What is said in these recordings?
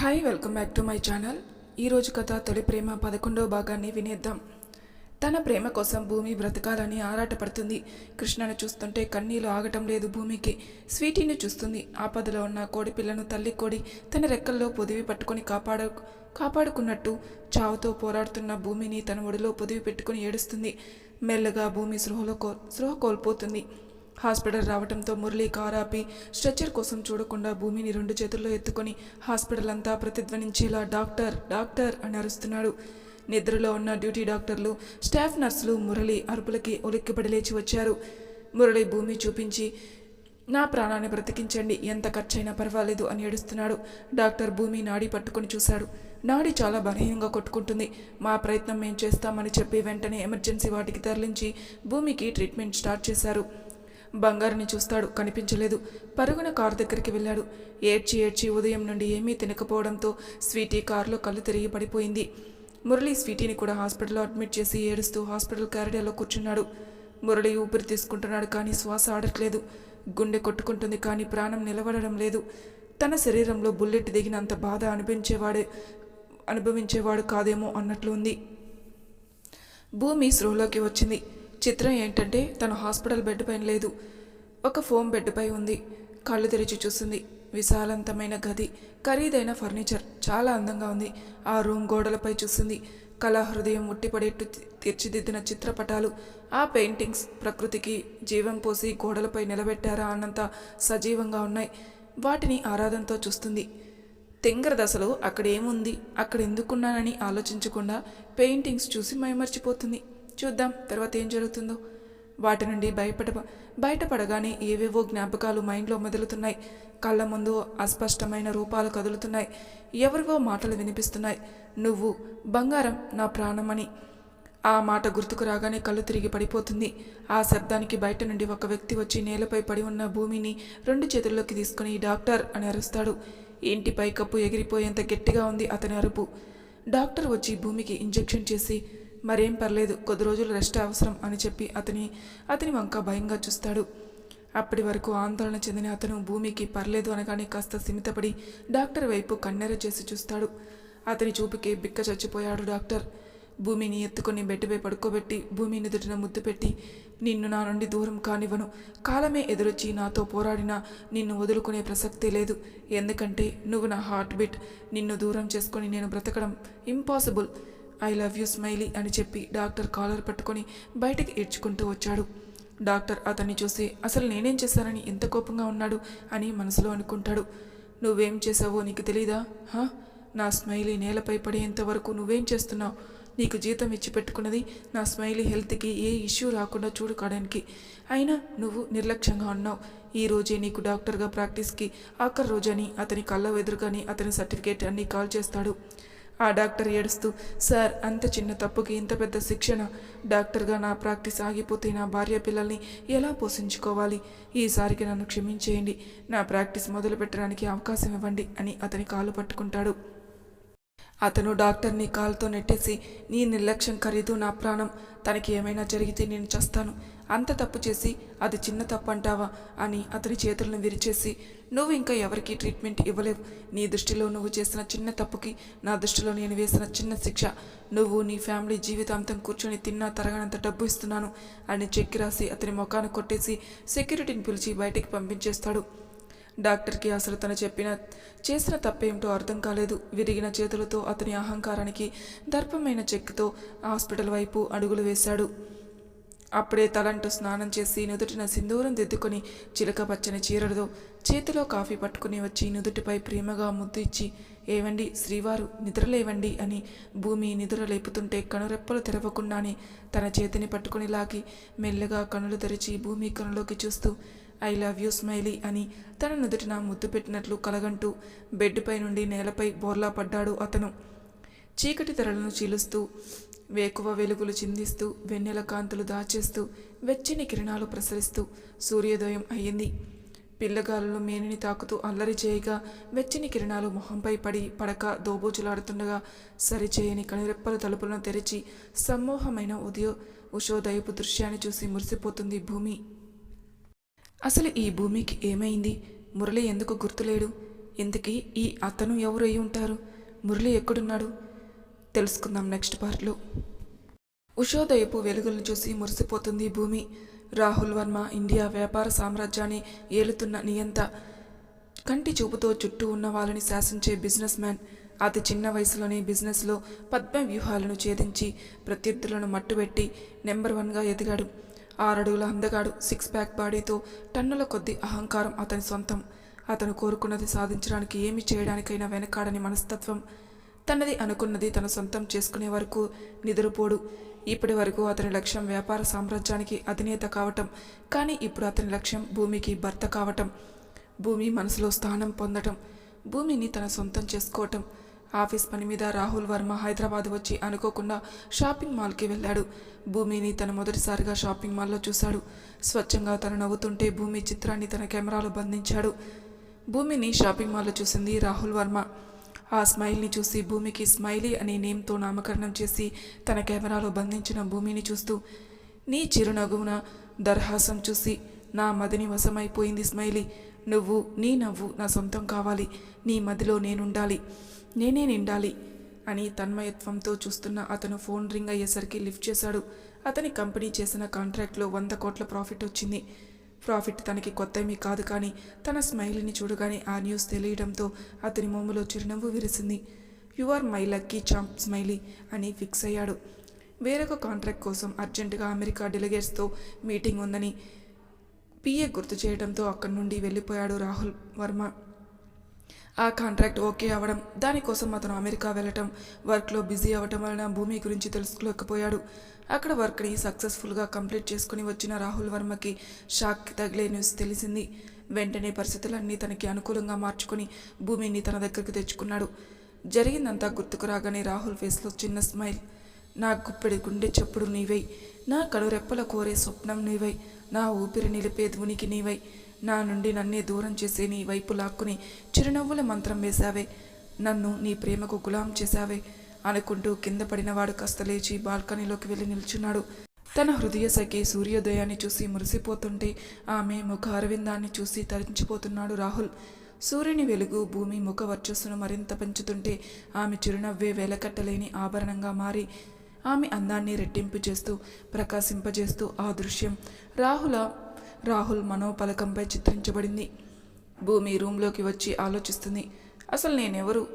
Hi welcome back to my channel ఈరోజు కథ తొలి ప్రేమ పదకొండవ భాగాన్ని వినేద్దాం. తన ప్రేమ కోసం భూమి బ్రతకాలని ఆరాటపడుతుంది. కృష్ణను చూస్తుంటే కన్నీలు ఆగటం లేదు భూమికి. స్వీటీని చూస్తుంది. ఆపదలో ఉన్న కోడి పిల్లను తల్లి కోడి తన రెక్కల్లో పొదివి పట్టుకొని కాపాడ కాపాడుకున్నట్టు చావుతో పోరాడుతున్న భూమిని తన ఒడిలో పొదివి పెట్టుకుని ఏడుస్తుంది. మెల్లగా భూమి సృహలో కో సృహ కోల్పోతుంది. హాస్పిటల్ రావడంతో మురళి కారు ఆపి స్ట్రెచ్చర్ కోసం చూడకుండా భూమిని రెండు చేతుల్లో ఎత్తుకొని హాస్పిటల్ అంతా ప్రతిధ్వనించేలా డాక్టర్ డాక్టర్ అని అరుస్తున్నాడు. నిద్రలో ఉన్న డ్యూటీ డాక్టర్లు స్టాఫ్ నర్సులు మురళి అరుపులకి ఉలిక్కిపడి లేచి వచ్చారు. మురళి భూమి చూపించి నా ప్రాణాన్ని బ్రతికించండి ఎంత ఖర్చైనా పర్వాలేదు అని ఏడుస్తున్నాడు. డాక్టర్ భూమి నాడి పట్టుకొని చూశాడు. నాడి చాలా బలహీనంగా కొట్టుకుంటుంది. మా ప్రయత్నం మేము చేస్తామని చెప్పి వెంటనే ఎమర్జెన్సీ వాటికి తరలించి భూమికి ట్రీట్మెంట్ స్టార్ట్ చేశారు. బంగారుని చూస్తాడు కనిపించలేదు. పరుగున కారు దగ్గరికి వెళ్ళాడు. ఏడ్చి ఏడ్చి ఉదయం నుండి ఏమీ తినకపోవడంతో స్వీటీ కారులో కళ్ళు తిరిగి పడిపోయింది. మురళి స్వీటీని కూడా హాస్పిటల్లో అడ్మిట్ చేసి ఏడుస్తూ హాస్పిటల్ క్యారిడర్లో కూర్చున్నాడు. మురళి ఊపిరి తీసుకుంటున్నాడు కానీ శ్వాస ఆడట్లేదు. గుండె కొట్టుకుంటుంది కానీ ప్రాణం నిలబడడం లేదు. తన శరీరంలో బుల్లెట్ దిగినంత బాధ అనిపించేవాడే అనుభవించేవాడు కాదేమో అన్నట్లు ఉంది. భూమి స్పృహలోకి వచ్చింది. చిత్రం ఏంటంటే తను హాస్పిటల్ బెడ్ పైన లేదు. ఒక ఫోమ్ బెడ్పై ఉంది. కళ్ళు తెరిచి చూస్తుంది విశాలంతమైన గది. ఖరీదైన ఫర్నిచర్. చాలా అందంగా ఉంది. ఆ రూమ్ గోడలపై చూస్తుంది కళా హృదయం ఉట్టిపడేట్టు తీర్చిదిద్దిన చిత్రపటాలు. ఆ పెయింటింగ్స్ ప్రకృతికి జీవం పోసి గోడలపై నిలబెట్టారా అన్నంత సజీవంగా ఉన్నాయి. వాటిని ఆరాధనతో చూస్తుంది. తెంగర దశలో అక్కడేముంది? అక్కడ ఎందుకున్నానని ఆలోచించకుండా పెయింటింగ్స్ చూసి మైమర్చిపోతుంది. చూద్దాం తర్వాత ఏం జరుగుతుందో. వాటి నుండి బయపడ బయటపడగానే ఏవేవో జ్ఞాపకాలు మైండ్లో మొదలుతున్నాయి. కళ్ళ ముందు అస్పష్టమైన రూపాలు కదులుతున్నాయి. ఎవరివో మాటలు వినిపిస్తున్నాయి. నువ్వు బంగారం నా ప్రాణమని. ఆ మాట గుర్తుకు రాగానే కళ్ళు తిరిగి పడిపోతుంది. ఆ శబ్దానికి బయట నుండి ఒక వ్యక్తి వచ్చి నేలపై పడి ఉన్న భూమిని రెండు చేతుల్లోకి తీసుకుని డాక్టర్ అని అరుస్తాడు. ఇంటి పైకప్పు ఎగిరిపోయేంత గట్టిగా ఉంది అతని అరుపు. డాక్టర్ వచ్చి భూమికి ఇంజెక్షన్ చేసి మరేం పర్లేదు కొద్ది రోజులు రెస్ట్ అవసరం అని చెప్పి అతని అతని వంక భయంగా చూస్తాడు. అప్పటి వరకు ఆందోళన చెందిన అతను భూమికి పర్లేదు అనగానే కాస్త సిమితపడి డాక్టర్ వైపు కన్నెర చేసి చూస్తాడు. అతని చూపుకి బిక్క చచ్చిపోయాడు డాక్టర్. భూమిని ఎత్తుకొని బెడ్డుపై పడుకోబెట్టి భూమి నుదుటిన ముద్దు పెట్టి నిన్ను నా నుండి దూరం కానివ్వను. కాలమే ఎదురొచ్చి నాతో పోరాడినా నిన్ను వదులుకునే ప్రసక్తి లేదు. ఎందుకంటే నువ్వు నా హార్ట్ బీట్ నిన్ను దూరం చేసుకొని నేను బ్రతకడం impossible. I love you smiley అని చెప్పి డాక్టర్ కాలర్ పట్టుకొని బయటికి ఏడ్చుకుంటూ వచ్చాడు. డాక్టర్ అతన్ని చూసి అసలు నేనేం చేశానని ఎంత కోపంగా ఉన్నాడు? అని మనసులో అనుకుంటాడు. నువ్వేం చేసావో నీకు తెలీదా? హా? నా స్మైలీ నేలపై పడేంత వరకు నువ్వేం చేస్తున్నావు? నీకు జీతం ఇచ్చి పెట్టుకున్నది నా స్మైలీ హెల్త్కి ఏ ఇష్యూ రాకుండా చూడుకోవడానికి అయినా నువ్వు నిర్లక్ష్యంగా ఉన్నావు. ఈ రోజే నీకు డాక్టర్గా ప్రాక్టీస్కి ఆఖరి రోజని అతని కళ్ళ ఎదురుగాని అతని సర్టిఫికేట్ అన్నీ కాల్ చేస్తాడు. ఆ డాక్టర్ ఏడుస్తూ సార్ అంత చిన్న తప్పుకి ఇంత పెద్ద శిక్షణ. డాక్టర్గా నా ప్రాక్టీస్ ఆగిపోతే నా భార్య పిల్లల్ని ఎలా పోషించుకోవాలి? ఈసారికి నన్ను క్షమించేయండి. నా ప్రాక్టీస్ మొదలు పెట్టడానికి అవకాశం ఇవ్వండి అని అతని కాలు పట్టుకుంటాడు. అతను డాక్టర్ని కాలుతో నెట్టేసి నీ నిర్లక్ష్యం ఖరీదు నా ప్రాణం. తనకి ఏమైనా జరిగితే నేను చస్తాను. అంత తప్పు చేసి అది చిన్న తప్పు అంటావా? అని అతని చేతులను విరిచేసి నువ్వు ఇంకా ఎవరికీ ట్రీట్మెంట్ ఇవ్వలేవు. నీ దృష్టిలో నువ్వు చేసిన చిన్న తప్పుకి నా దృష్టిలో నేను వేసిన చిన్న శిక్ష. నువ్వు నీ ఫ్యామిలీ జీవితాంతం కూర్చొని తిన్నా తరగనంత డబ్బు ఇస్తున్నాను అని చెక్కి రాసి అతని ముఖాన్ని కొట్టేసి సెక్యూరిటీని పిలిచి బయటికి పంపించేస్తాడు. డాక్టర్కి అసలు తను చెప్పిన చేసిన తప్పేమిటో అర్థం కాలేదు. విరిగిన చేతులతో అతని అహంకారానికి దర్పమైన చెక్తో హాస్పిటల్ వైపు అడుగులు వేశాడు. అప్పుడే తలంటూ స్నానం చేసి నుదుటిన సింధూరం దిద్దుకొని చిలక పచ్చని చీరలతో చేతిలో కాఫీ పట్టుకుని వచ్చి నుదుటిపై ప్రేమగా ముద్దు ఇచ్చి ఏవండి శ్రీవారు నిద్రలేవండి అని భూమి నిద్ర లేపుతుంటే కనురెప్పలు తెరవకుండానే తన చేతిని పట్టుకుని లాగి మెల్లగా కనులు తెరిచి భూమి కనులోకి చూస్తూ ఐ లవ్ యూ స్మైలీ అని తన నుదుటిన ముద్దు పెట్టినట్లు కలగంటూ బెడ్పై నుండి నేలపై బోర్లా పడ్డాడు అతను. చీకటి తెరలను చీలుస్తూ వేకువ వెలుగులు చిందిస్తూ వెన్నెల కాంతులు దాచేస్తూ వెచ్చని కిరణాలు ప్రసరిస్తూ సూర్యోదయం అయ్యింది పిల్లగాలులు మేనిని తాకుతూ అల్లరి చేయగా వెచ్చని కిరణాలు మొహంపై పడి పడక దోబూచులాడుతుండగా సరిచేయని కనురెప్పల తలుపులను తెరిచి సమ్మోహమైన ఉదయో ఉషోదయపు దృశ్యాన్ని చూసి మురిసిపోతుంది భూమి. అసలు ఈ భూమికి ఏమైంది? మురళి ఎందుకు గుర్తులేడు? ఇంతకీ ఈ అతను ఎవరు అయి ఉంటారు? మురళి ఎక్కడున్నాడు? తెలుసుకుందాం నెక్స్ట్ పార్ట్లో. ఉషోదయపు వెలుగులను చూసి మురిసిపోతుంది భూమి. రాహుల్ వర్మ ఇండియా వ్యాపార సామ్రాజ్యాన్ని ఏలుతున్న నియంత. కంటి చూపుతో చుట్టూ ఉన్న వాళ్ళని శాసించే బిజినెస్ మ్యాన్. అతి చిన్న వయసులోనే బిజినెస్లో పద్మ వ్యూహాలను ఛేదించి ప్రత్యర్థులను మట్టుబెట్టి నెంబర్ వన్గా ఎదిగాడు. ఆరడుగుల అందగాడు సిక్స్ ప్యాక్ బాడీతో టన్నుల కొద్ది అహంకారం అతని సొంతం. అతను కోరుకున్నది సాధించడానికి ఏమి చేయడానికైనా వెనకాడని మనస్తత్వం. తనది అనుకున్నది తన సొంతం చేసుకునే వరకు నిద్రపోడు. ఇప్పటి వరకు అతని లక్ష్యం వ్యాపార సామ్రాజ్యానికి అధినేత కావటం కానీ ఇప్పుడు అతని లక్ష్యం భూమికి భర్త కావటం భూమి మనసులో స్థానం పొందటం భూమిని తన సొంతం చేసుకోవటం. ఆఫీస్ పని మీద రాహుల్ వర్మ హైదరాబాద్ వచ్చి అనుకోకుండా షాపింగ్ మాల్కి వెళ్ళాడు. భూమిని తన మొదటిసారిగా షాపింగ్ మాల్లో చూశాడు. స్వచ్ఛంగా తను నవ్వుతుంటే భూమి చిత్రాన్ని తన కెమెరాలో బంధించాడు. భూమిని షాపింగ్ మాల్లో చూసింది రాహుల్ వర్మ. ఆ స్మైల్ని చూసి భూమికి స్మైలీ అనే నేమ్తో నామకరణం చేసి తన కెమెరాలో బంధించిన భూమిని చూస్తూ నీ చిరునవ్వున దర్హాసం చూసి నా మదిని వశమైపోయింది స్మైలీ. నువ్వు నీ నవ్వు నా సొంతం కావాలి. నీ మదిలో నేనుండాలి. నేనే నిండాలి అని తన్మయత్వంతో చూస్తున్న అతను ఫోన్ రింగ్ అయ్యేసరికి లిఫ్ట్ చేశాడు. అతని కంపెనీ చేసిన కాంట్రాక్ట్లో వంద కోట్ల ప్రాఫిట్ వచ్చింది. ప్రాఫిట్ తనకి కొత్తమీ కాదు కానీ తన స్మైల్ని చూడగానే ఆ న్యూస్ తెలియడంతో అతని మొమ్మలో చిరునవ్వు విరిసింది. You are my lucky champ smiley అని ఫిక్స్ అయ్యాడు. వేరొక కాంట్రాక్ట్ కోసం అర్జెంటుగా అమెరికా డెలిగేట్స్తో మీటింగ్ ఉందని పిఏ గుర్తు చేయడంతో అక్కడి నుండి వెళ్ళిపోయాడు రాహుల్ వర్మ. ఆ కాంట్రాక్ట్ ఓకే అవ్వడం దానికోసం అతను అమెరికా వెళ్ళటం వర్క్లో బిజీ అవ్వటం వలన భూమి గురించి తెలుసుకోలేకపోయాడు. అక్కడ వర్క్ని సక్సెస్ఫుల్గా కంప్లీట్ చేసుకుని వచ్చిన రాహుల్ వర్మకి షాక్ తగిలే న్యూస్ తెలిసింది. వెంటనే పరిస్థితులన్నీ తనకి అనుకూలంగా మార్చుకుని భూమిని తన దగ్గరికి తెచ్చుకున్నాడు. జరిగిందంతా గుర్తుకు రాగానే రాహుల్ ఫేస్లో చిన్న స్మైల్. నా గుప్పెడి గుండె చెప్పుడు నీవై నా కనురెప్పల కోరే స్వప్నం నీవై నా ఊపిరి నిలిపే ధ్వనికి నీవై నా నుండి నన్నే దూరం చేసే నీ వైపు లాక్కుని చిరునవ్వుల మంత్రం వేశావే. నన్ను నీ ప్రేమకు గులాం చేశావే. అనుకుంటూ కింద పడినవాడు కాస్త లేచి బాల్కనీలోకి వెళ్ళి నిల్చున్నాడు. తన హృదయ సఖి సూర్యోదయాన్ని చూసి మురిసిపోతుంటే ఆమె ముఖ అరవిందాన్ని చూసి తరించిపోతున్నాడు రాహుల్. సూర్యుని వెలుగు భూమి ముఖ వర్చస్సును మరింత పెంచుతుంటే ఆమె చిరునవ్వే వేలకట్టలేని ఆభరణంగా మారి ఆమె అందాన్ని రెట్టింపు చేస్తూ ప్రకాశింపజేస్తూ ఆ దృశ్యం. రాహుల రాహుల్ మనోపలకంపై చిత్రించబడింది. భూమి రూంలోకి వచ్చి ఆలోచిస్తుంది. అసలు నేనెవరు?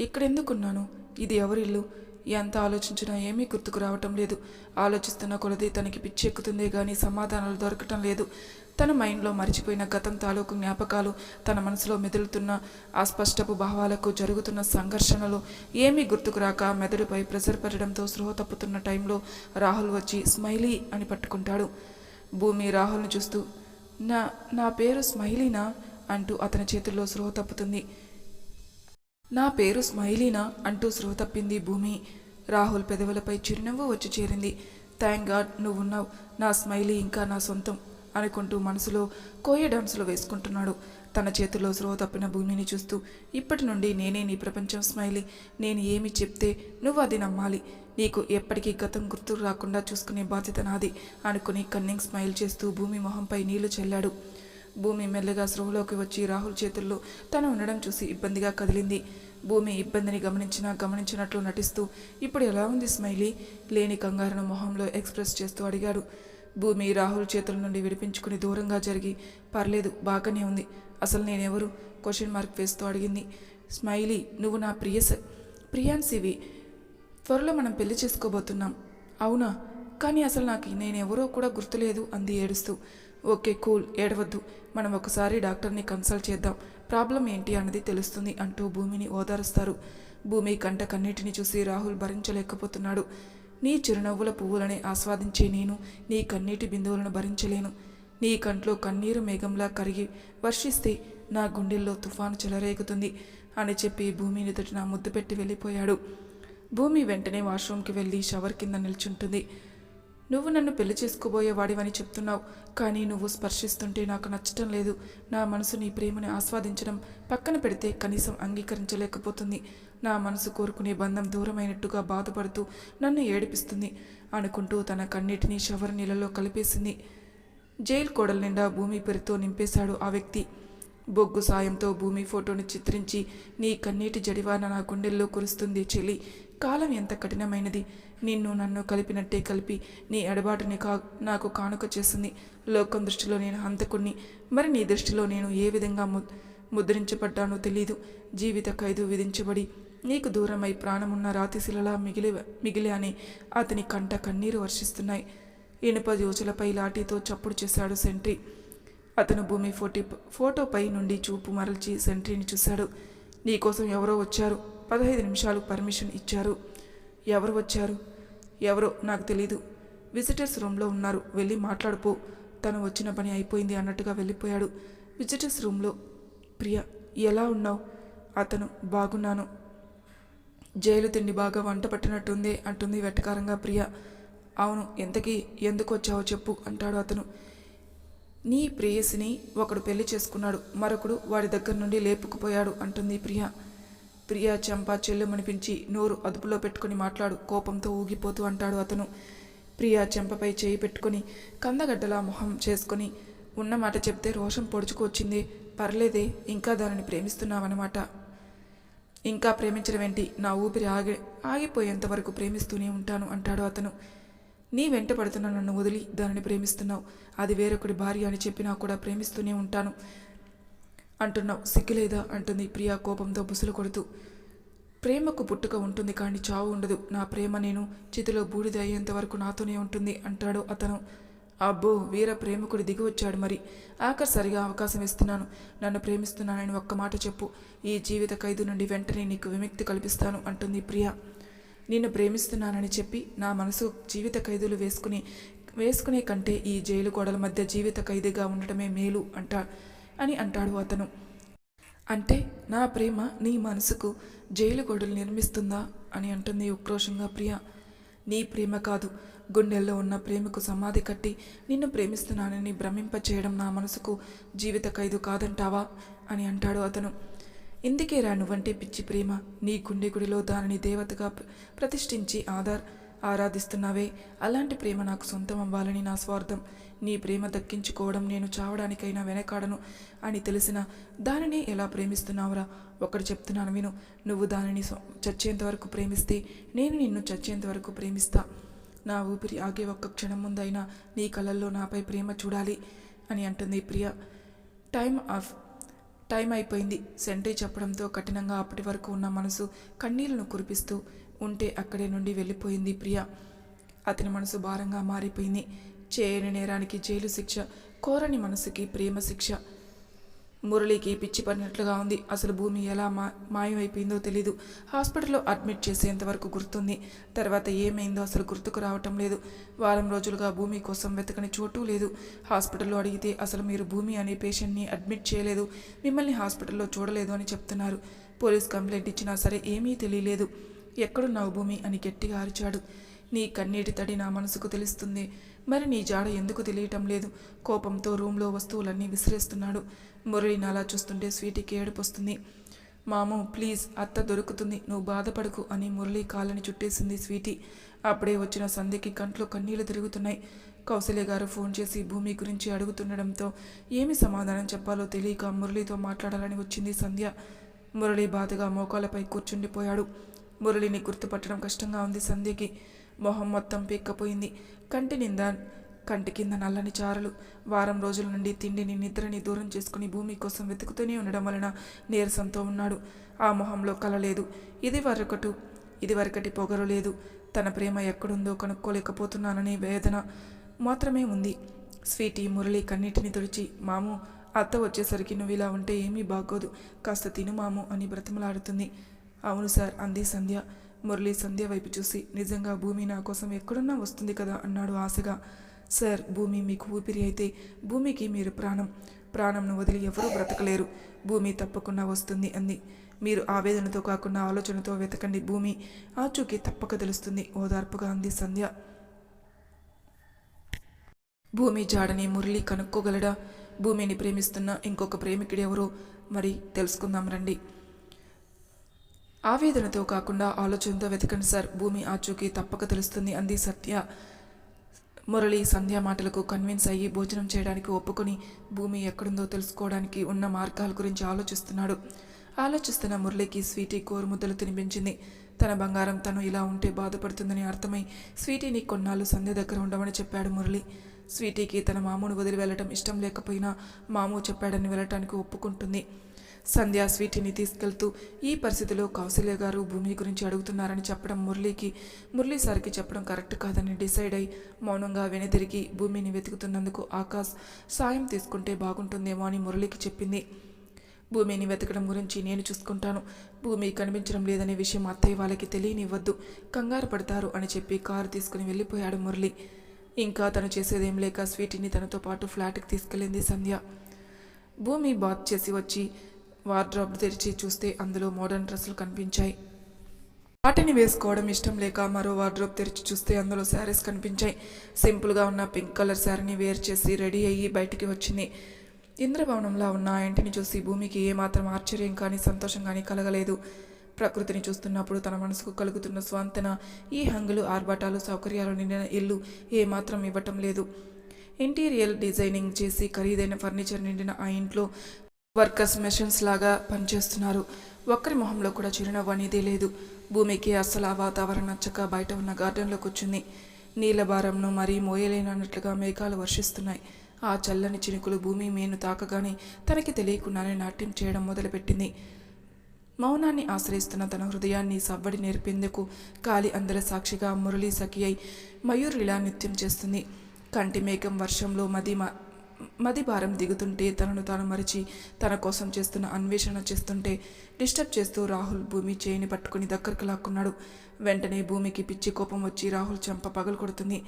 ఇక్కడెందుకున్నాను? ఇది ఎవరిల్లు? ఎంత ఆలోచించినా ఏమీ గుర్తుకు రావటం లేదు. ఆలోచిస్తున్న కొలది తనకి పిచ్చి ఎక్కుతుందే కానీ సమాధానాలు దొరకటం లేదు. తన మైండ్లో మరిచిపోయిన గతం తాలూకు జ్ఞాపకాలు తన మనసులో మెదులుతున్న అస్పష్టపు భావాలకు జరుగుతున్న సంఘర్షణలు ఏమీ గుర్తుకు రాక మెదడుపై ప్రెజర్ పడడంతో స్పృహ తప్పుతున్న టైంలో రాహుల్ వచ్చి స్మైలీ అని పట్టుకుంటాడు. భూమి రాహుల్ని చూస్తూ నా నా పేరు స్మైలీనా? అంటూ అతని చేతుల్లో స్రోహ తప్పుతుంది. నా పేరు స్మైలీనా? అంటూ స్రోహ తప్పింది భూమి. రాహుల్ పెదవులపై చిరునవ్వు వచ్చి చేరింది. థ్యాంక్ గాడ్ నువ్వున్నావు. నా స్మైలీ ఇంకా నా సొంతం అనుకుంటూ మనసులో కోయ డాన్సులు వేసుకుంటున్నాడు. తన చేతిలో స్రోహ తప్పిన భూమిని చూస్తూ ఇప్పటి నుండి నేనే నీ ప్రపంచం స్మైలీ. నేను ఏమి చెప్తే నువ్వు అది నమ్మాలి. నీకు ఎప్పటికీ గతం గుర్తు రాకుండా చూసుకునే బాధ్యత నాది అనుకుని కన్నింగ్ స్మైల్ చేస్తూ భూమి మొహంపై నీళ్ళు చల్లాడు. భూమి మెల్లగా స్రోహలోకి వచ్చి రాహుల్ చేతుల్లో తను ఉండడం చూసి ఇబ్బందిగా కదిలింది. భూమి ఇబ్బందిని గమనించినా గమనించినట్లు నటిస్తూ ఇప్పుడు ఎలా ఉంది స్మైలీ? లేని కంగారును మొహంలో ఎక్స్ప్రెస్ చేస్తూ అడిగాడు. భూమి రాహుల్ చేతుల నుండి విడిపించుకుని దూరంగా జరిగి పర్లేదు బాగానే ఉంది. అసలు నేనెవరు? క్వశ్చన్ మార్క్ వేస్తూ అడిగింది. స్మైలీ నువ్వు నా ప్రియ ప్రియాన్సివి త్వరలో మనం పెళ్ళి చేసుకోబోతున్నాం. అవునా? కానీ అసలు నాకు నేనెవరో కూడా గుర్తులేదు అంది ఏడుస్తూ. Okay cool. ఏడవద్దు. మనం ఒకసారి డాక్టర్ని కన్సల్ట్ చేద్దాం. ప్రాబ్లం ఏంటి అన్నది తెలుస్తుంది అంటూ భూమిని ఓదారుస్తారు. భూమి కంట కన్నీటిని చూసి రాహుల్ భరించలేకపోతున్నాడు. నీ చిరునవ్వుల పువ్వులని ఆస్వాదించే నేను నీ కన్నీటి బిందువులను భరించలేను. నీ కంట్లో కన్నీరు మేఘంలా కరిగి వర్షిస్తే నా గుండెల్లో తుఫాను చెలరేగుతుంది అని చెప్పి భూమిని తటిన ముద్దు పెట్టి వెళ్ళిపోయాడు. భూమి వెంటనే వాష్రూమ్కి వెళ్ళి షవర్ కింద నిల్చుంటుంది. నువ్వు నన్ను పెళ్ళి చేసుకోబోయేవాడివని చెప్తున్నావు కానీ నువ్వు స్పర్శిస్తుంటే నాకు నచ్చటం లేదు. నా మనసు నీ ప్రేమని ఆస్వాదించడం పక్కన పెడితే కనీసం అంగీకరించలేకపోతుంది. నా మనసు కోరుకునే బంధం దూరమైనట్టుగా బాధపడుతూ నన్ను ఏడిపిస్తుంది అనుకుంటూ తన కన్నీటిని షవర్ నీళ్ళలో కలిపేసింది. జైలు కోడల నిండా భూమి పెరితో నింపేశాడు ఆ వ్యక్తి. బొగ్గు సాయంతో భూమి ఫోటోను చిత్రించి నీ కన్నీటి జడివాన నా గుండెల్లో కురుస్తుంది చెలి. కాలం ఎంత కఠినమైనది. నిన్ను నన్ను కలిపినట్టే కలిపి నీ అడబాటుని కా నాకు కానుక చేసింది. లోకం దృష్టిలో నేను హంతకుణ్ణి. మరి నీ దృష్టిలో నేను ఏ విధంగా ము ముద్రించబడ్డానో తెలీదు. జీవిత ఖైదు విధించబడి నీకు దూరమై ప్రాణమున్న రాతిశిలలా మిగిలి మిగిలి అని అతని కంట కన్నీరు వర్షిస్తున్నాయి. ఇనుప యోచులపై లాఠీతో చప్పుడు చేశాడు సెంట్రీ. అతను భూమి ఫోటో ఫోటోపై నుండి చూపు మరల్చి సెంట్రీని చూశాడు. నీకోసం ఎవరో వచ్చారు. పదహైదు నిమిషాలు పర్మిషన్ ఇచ్చారు. ఎవరు వచ్చారు? ఎవరో నాకు తెలీదు. విజిటర్స్ రూమ్లో ఉన్నారు. వెళ్ళి మాట్లాడుపో. తను వచ్చిన పని అయిపోయింది అన్నట్టుగా వెళ్ళిపోయాడు. విజిటర్స్ రూమ్లో ప్రియ ఎలా ఉన్నావు? అతను బాగున్నాను. జైలు తిండి బాగా వంట పట్టినట్టుంది అంటుంది వెటకారంగా ప్రియ. అవును ఎంతకీ ఎందుకు వచ్చావో చెప్పు అంటాడు అతను. నీ ప్రేయసిని ఒకడు పెళ్ళి చేసుకున్నాడు మరొకడు వాడి దగ్గర నుండి లేపుకుపోయాడు అంటుంది ప్రియ. ప్రియ చెంప చెల్లెమనిపించి నోరు అదుపులో పెట్టుకుని మాట్లాడు కోపంతో ఊగిపోతూ అంటాడు అతను. ప్రియ చెంపపై చేయి పెట్టుకుని కందగడ్డలా మొహం చేసుకుని ఉన్న మాట చెప్తే రోషం పొడుచుకొచ్చింది పర్లేదే ఇంకా దానిని ప్రేమిస్తున్నావన్నమాట. ఇంకా ప్రేమించడం ఏంటి? నా ఊపిరి ఆగి ఆగిపోయేంత వరకు ప్రేమిస్తూనే ఉంటాను అంటాడు అతను. నీ వెంట పడుతున్న నన్ను వదిలి దానిని ప్రేమిస్తున్నావు. అది వేరొకటి భార్య అని చెప్పినా కూడా ప్రేమిస్తూనే ఉంటాను అంటున్నావు. సిగ్గులేదా? అంటుంది ప్రియా కోపంతో బుసలు కొడుతూ. ప్రేమకు పుట్టుక ఉంటుంది కానీ చావు ఉండదు. నా ప్రేమ నేను చితిలో బూడిద అయ్యేంత వరకు నాతోనే ఉంటుంది అంటాడు అతను. అబ్బో వీర ప్రేమికుడు దిగి వచ్చాడు మరి ఆఖరిసరిగా అవకాశం ఇస్తున్నాను. నన్ను ప్రేమిస్తున్నానని ఒక్క మాట చెప్పు. ఈ జీవిత ఖైదు నుండి వెంటనే నీకు విముక్తి కల్పిస్తాను అంటుంది ప్రియా. నిన్ను ప్రేమిస్తున్నానని చెప్పి నా మనసు జీవిత ఖైదులు వేసుకుని వేసుకునే కంటే ఈ జైలు గోడల మధ్య జీవిత ఖైదీగా ఉండటమే మేలు అంటా అని అంటాడు అతను. అంటే నా ప్రేమ నీ మనసుకు జైలు గోడలు నిర్మిస్తుందా? అని అంటుంది ఉక్రోషంగా ప్రియ. నీ ప్రేమ కాదు. గుండెల్లో ఉన్న ప్రేమకు సమాధి కట్టి నిన్ను ప్రేమిస్తున్నానని భ్రమింపచేయడం నా మనసుకు జీవిత ఖైదు కాదంటావా? అని అంటాడు అతను. ఎందుకేరా నువ్వంటే పిచ్చి ప్రేమ? నీ గుండె గుడిలో దానిని దేవతగా ప్రతిష్ఠించి ఆధార్ ఆరాధిస్తున్నావే. అలాంటి ప్రేమ నాకు సొంతం అవ్వాలని నా స్వార్థం. నీ ప్రేమ దక్కించుకోవడం నేను చావడానికైనా వెనకాడను అని తెలిసిన దానిని ఎలా ప్రేమిస్తున్నావురా ఒకటి చెప్తున్నాను విను. నువ్వు దానిని చచ్చేంత వరకు ప్రేమిస్తే నేను నిన్ను చచ్చేంత వరకు ప్రేమిస్తా. నా ఊపిరి ఆగే ఒక్క క్షణం ముందైనా నీ కళ్ళల్లో నాపై ప్రేమ చూడాలి అని అంటుంది ప్రియ. టైం ఆఫ్ టైం అయిపోయింది సెంట్రీ చెప్పడంతో కఠినంగా అప్పటి వరకు ఉన్న మనసు కన్నీళ్ళను కురిపిస్తూ ఉంటే అక్కడే నుండి వెళ్ళిపోయింది ప్రియ. అతని మనసు భారంగా మారిపోయింది. చేయని నేరానికి జైలు శిక్ష కోరని మనసుకి ప్రేమ శిక్ష. మురళికి పిచ్చి పడినట్లుగా ఉంది. అసలు భూమి ఎలా మా మాయమైపోయిందో తెలీదు. హాస్పిటల్లో అడ్మిట్ చేసేంత వరకు గుర్తుంది. తర్వాత ఏమైందో అసలు గుర్తుకు రావటం లేదు. వారం రోజులుగా భూమి కోసం వెతకని చోటు లేదు. హాస్పిటల్లో అడిగితే అసలు మీరు భూమి అనే పేషెంట్ని అడ్మిట్ చేయలేదు. మిమ్మల్ని హాస్పిటల్లో చూడలేదు అని చెప్తున్నారు. పోలీస్ కంప్లైంట్ ఇచ్చినా సరే ఏమీ తెలియలేదు. ఎక్కడున్నావు భూమి అని గట్టిగా అరిచాడు. నీ కన్నీటి తడి నా మనసుకు తెలుస్తుంది. మరి నీ జాడ ఎందుకు తెలియటం లేదు? కోపంతో రూమ్లో వస్తువులన్నీ విసిరేస్తున్నాడు. మురళిని అలా చూస్తుంటే స్వీటీకి ఏడుపొస్తుంది మాము ప్లీజ్ అత్త దొరుకుతుంది. నువ్వు బాధపడకు అని మురళి కాళ్ళని చుట్టేసింది స్వీటీ. అప్పుడే వచ్చిన సంధ్యకి కంట్లో కన్నీళ్ళు తిరుగుతున్నాయి. కౌశల్య గారు ఫోన్ చేసి భూమి గురించి అడుగుతుండడంతో ఏమి సమాధానం చెప్పాలో తెలియక మురళితో మాట్లాడాలని వచ్చింది సంధ్య. మురళి బాధగా మోకాలపై కూర్చుండిపోయాడు. మురళిని గుర్తుపట్టడం కష్టంగా ఉంది సంధ్యకి. మొహం మొత్తం పీక్కపోయింది. కంటి నింద కంటి కింద నల్లని చారలు. వారం రోజుల నుండి తిండిని నిద్రని దూరం చేసుకుని భూమి కోసం వెతుకుతూనే ఉండడం వలన నీరసంతో ఉన్నాడు. ఆ మొహంలో కల లేదు. ఇది వరకటు ఇది వరకటి పొగరు లేదు. తన ప్రేమ ఎక్కడుందో కనుక్కోలేకపోతున్నాననే వేదన మాత్రమే ఉంది. స్వీటీ మురళి కన్నీటిని తుడిచి మాము అత్త వచ్చేసరికి నువ్వు ఇలా ఉంటే ఏమీ బాగోదు. కాస్త తిను మాము అని బ్రతిమలాడుతుంది. అవును సార్ అంది సంధ్య. మురళి సంధ్య వైపు చూసి నిజంగా భూమి నా కోసం ఎక్కడున్నా వస్తుంది కదా అన్నాడు ఆశగా. సార్ భూమి మీకు ఊపిరి అయితే భూమికి మీరు ప్రాణం. ప్రాణంను వదిలి ఎవరూ బ్రతకలేరు. భూమి తప్పకుండా వస్తుంది అంది. మీరు ఆవేదనతో కాకుండా ఆలోచనతో వెతకండి భూమి. ఆచూకీ తప్పక తెలుస్తుంది ఓదార్పుగా అంది సంధ్య. భూమి జాడని మురళి కనుక్కోగలడా? భూమిని ప్రేమిస్తున్న ఇంకొక ప్రేమికుడు ఎవరో మరి తెలుసుకుందాం రండి. ఆవేదనతో కాకుండా ఆలోచనతో వెతకండి సార్. భూమి ఆచూకీ తప్పక తెలుస్తుంది అంది సత్య. మురళి సంధ్య మాటలకు కన్విన్స్ అయ్యి భోజనం చేయడానికి ఒప్పుకొని భూమి ఎక్కడుందో తెలుసుకోవడానికి ఉన్న మార్గాల గురించి ఆలోచిస్తున్నాడు. ఆలోచిస్తున్న మురళికి స్వీటీ కోరుముద్దలు తినిపించింది. తన బంగారం తను ఇలా ఉంటే బాధపడుతుందని అర్థమై స్వీటీని కొన్నాళ్ళు సంధ్య దగ్గర ఉండమని చెప్పాడు మురళి. స్వీటీకి తన మామూను వదిలి వెళ్ళటం ఇష్టం లేకపోయినా మాము చెప్పాడని వెళ్ళటానికి ఒప్పుకుంటుంది. సంధ్య స్వీటీని తీసుకెళ్తూ ఈ పరిస్థితిలో కౌశల్య గారు భూమి గురించి అడుగుతున్నారని చెప్పడం మురళికి మురళి సార్కి చెప్పడం కరెక్ట్ కాదని డిసైడ్ అయి మౌనంగా వెనుదిరిగి భూమిని వెతుకుతున్నందుకు ఆకాశ్ సాయం తీసుకుంటే బాగుంటుందేమో అని మురళికి చెప్పింది. భూమిని వెతకడం గురించి నేను చూసుకుంటాను. భూమి కనిపించడం లేదనే విషయం అత్తయ్య వాళ్ళకి తెలియనివ్వద్దు. కంగారు పడతారు అని చెప్పి కారు తీసుకుని వెళ్ళిపోయాడు మురళి. ఇంకా తను చేసేదేం లేక స్వీటీని తనతో పాటు ఫ్లాట్కి తీసుకెళ్ళింది సంధ్య. భూమి బాత్ చేసి వచ్చి వార్డ్రాబ్ తెరిచి చూస్తే అందులో మోడర్న్ డ్రెస్సులు కనిపించాయి. వాటిని వేసుకోవడం ఇష్టం లేక మరో వార్డ్రోబ్ తెరిచి చూస్తే అందులో శారీస్ కనిపించాయి. సింపుల్గా ఉన్న పింక్ కలర్ శారీని వేర్ చేసి రెడీ అయ్యి బయటికి వచ్చింది. ఇంద్రభవనంలో ఉన్న ఆ ఇంటిని చూసి భూమికి ఏమాత్రం ఆశ్చర్యం కానీ సంతోషం కానీ కలగలేదు. ప్రకృతిని చూస్తున్నప్పుడు తన మనసుకు కలుగుతున్న స్వాంతన ఈ హంగులు ఆర్భాటాలు సౌకర్యాలు నిండిన ఇల్లు ఏమాత్రం ఇవ్వటం లేదు. ఇంటీరియర్ డిజైనింగ్ చేసి ఖరీదైన ఫర్నిచర్ నిండిన ఆ ఇంట్లో వర్కర్స్ మెషిన్స్ లాగా పనిచేస్తున్నారు. ఒక్కరి మొహంలో కూడా చిరునవ్వు అనేది లేదు. భూమికి అస్సలు ఆ వాతావరణం నచ్చక బయట ఉన్న గార్డెన్లో కూర్చుంది నీళ్ళ భారంను మరీ మోయలేనన్నట్లుగా మేఘాలు వర్షిస్తున్నాయి. ఆ చల్లని చినుకులు భూమి మేను తాకగానే తనకి తెలియకుండానే నాట్యం చేయడం మొదలుపెట్టింది. మౌనాన్ని ఆశ్రయిస్తున్న తన హృదయాన్ని సవ్వడి నేర్పేందుకు కాలి అందల సాక్షిగా మురళీ సఖి అయి మయూరిలా నృత్యం చేస్తుంది. కంటి మేఘం వర్షంలో మది మది భారం దిగుతుంటే తనను తాను మరిచి తన కోసం చేస్తున్న అన్వేషణ చేస్తుంటే డిస్టర్బ్ చేస్తూ రాహుల్ భూమి చేయిని పట్టుకుని దగ్గరకు లాక్కున్నాడు. వెంటనే భూమికి పిచ్చి కోపం వచ్చి రాహుల్ చెంప పగలు కొడుతుంది.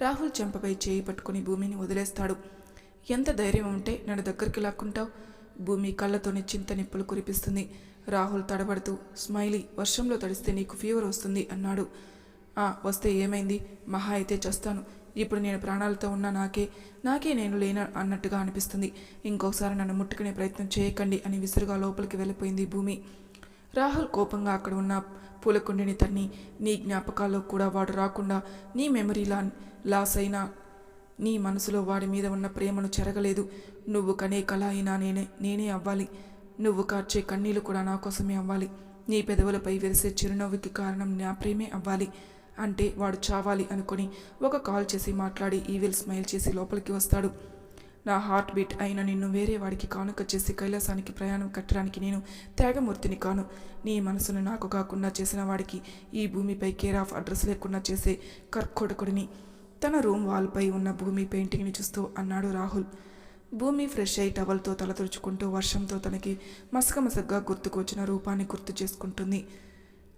రాహుల్ చెంపపై చేయి పట్టుకుని భూమిని వదిలేస్తాడు. ఎంత ధైర్యం ఉంటే నన్ను దగ్గరికి లాక్కుంటావు? భూమి కళ్ళతోని చింత నిప్పులు కురిపిస్తుంది. రాహుల్ తడబడుతూ స్మైలీ వర్షంలో తడిస్తే నీకు ఫీవర్ వస్తుంది అన్నాడు. వస్తే ఏమైంది? మహా అయితే చస్తాను. ఇప్పుడు నేను ప్రాణాలతో ఉన్న నాకే నాకే నేను లేన అన్నట్టుగా అనిపిస్తుంది. ఇంకోసారి నన్ను ముట్టుకునే ప్రయత్నం చేయకండి అని విసురుగా లోపలికి వెళ్ళిపోయింది భూమి. రాహుల్ కోపంగా అక్కడ ఉన్న పూలకుండిని తన్ని నీ జ్ఞాపకాల్లో కూడా వాడు రాకుండా నీ మెమరీలా లాస్ అయినా నీ మనసులో వాడి మీద ఉన్న ప్రేమను చెరగలేదు. నువ్వు కనే కళ అయినా నేనే నేనే అవ్వాలి. నువ్వు కార్చే కన్నీళ్ళు కూడా నా కోసమే అవ్వాలి. నీ పెదవులపై వెలిసే చిరునవ్వుకి కారణం నా ప్రేమే అవ్వాలి. అంటే వాడు చావాలి అనుకొని ఒక కాల్ చేసి మాట్లాడి ఈవిల్ స్మైల్ చేసి లోపలికి వస్తాడు. నా హార్ట్ బీట్ అయిన నిన్ను వేరే వాడికి కానుక చేసి కైలాసానికి ప్రయాణం కట్టడానికి నేను త్యాగమూర్తిని కాను. నీ మనసును నాకు కాకుండా చేసిన వాడికి ఈ భూమిపై కేర్ ఆఫ్ అడ్రస్ లేకుండా చేసే కర్కొడకుడిని తన రూమ్ వాల్పై ఉన్న భూమి పెయింటింగ్ని చూస్తూ అన్నాడు రాహుల్. భూమి ఫ్రెష్ అయి టవల్తో తలతుడుచుకుంటూ వర్షంతో తనకి మసకమసగ్గా గుర్తుకొచ్చిన రూపాన్ని గుర్తు చేసుకుంటుంది.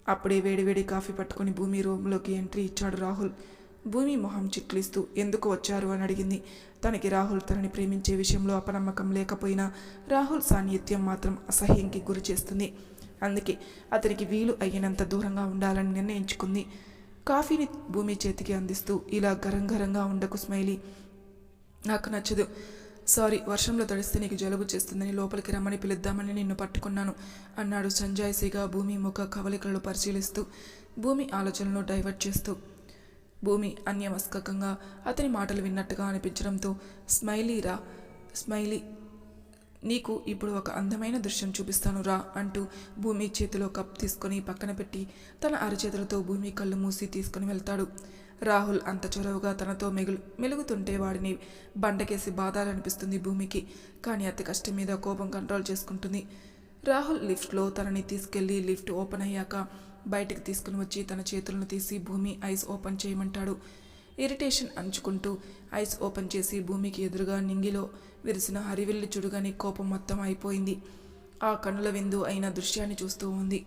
అప్పుడే వేడివేడి కాఫీ పట్టుకుని భూమి రూమ్లోకి ఎంట్రీ ఇచ్చాడు రాహుల్. భూమి మొహం చిట్లిస్తూ ఎందుకు వచ్చారు? అని అడిగింది. తనకి రాహుల్ తనని ప్రేమించే విషయంలో అపనమ్మకం లేకపోయినా రాహుల్ సాన్నిహిత్యం మాత్రం అసహ్యంకి గురి చేస్తుంది. అందుకే అతనికి వీలు అయినంత దూరంగా ఉండాలని నిర్ణయించుకుంది. కాఫీని భూమి చేతికి అందిస్తూ ఇలా గరం గరంగా ఉండకు స్మైలీ. నాకు నచ్చదు. సారీ వర్షంలో తడిస్తే నీకు జలుబు చేస్తుందని లోపలికి రమ్మని పిలుద్దామని నిన్ను పట్టుకున్నాను అన్నాడు సంజాయిసీగా భూమి ముఖ కవలికలను పరిశీలిస్తూ. భూమి ఆలోచనలను డైవర్ట్ చేస్తూ. భూమి అన్యమస్కకంగా అతని మాటలు విన్నట్టుగా అనిపించడంతో స్మైలీ రా స్మైలీ నీకు ఇప్పుడు ఒక అందమైన దృశ్యం చూపిస్తాను రా అంటూ భూమి చేతిలో కప్ తీసుకొని పక్కన పెట్టి తన అరచేతులతో భూమి కళ్ళు మూసి తీసుకుని వెళ్తాడు. రాహుల్ అంత చొరవగా తనతో మెగులు మెలుగుతుంటే వాడిని బండకేసి బాధాలనిపిస్తుంది భూమికి. కానీ అతి కష్టం మీద కోపం కంట్రోల్ చేసుకుంటుంది. రాహుల్ లిఫ్ట్లో తనని తీసుకెళ్ళి లిఫ్ట్ ఓపెన్ అయ్యాక బయటికి తీసుకుని వచ్చి తన చేతులను తీసి భూమి ఐస్ ఓపెన్ చేయమంటాడు. ఇరిటేషన్ అంచుకుంటూ ఐస్ ఓపెన్ చేసి భూమికి ఎదురుగా నింగిలో విరిసిన హరివిల్లి చుడుగని కోపం మొత్తం అయిపోయింది. ఆ కనుల విందు అయిన దృశ్యాన్ని చూస్తూ ఉంది.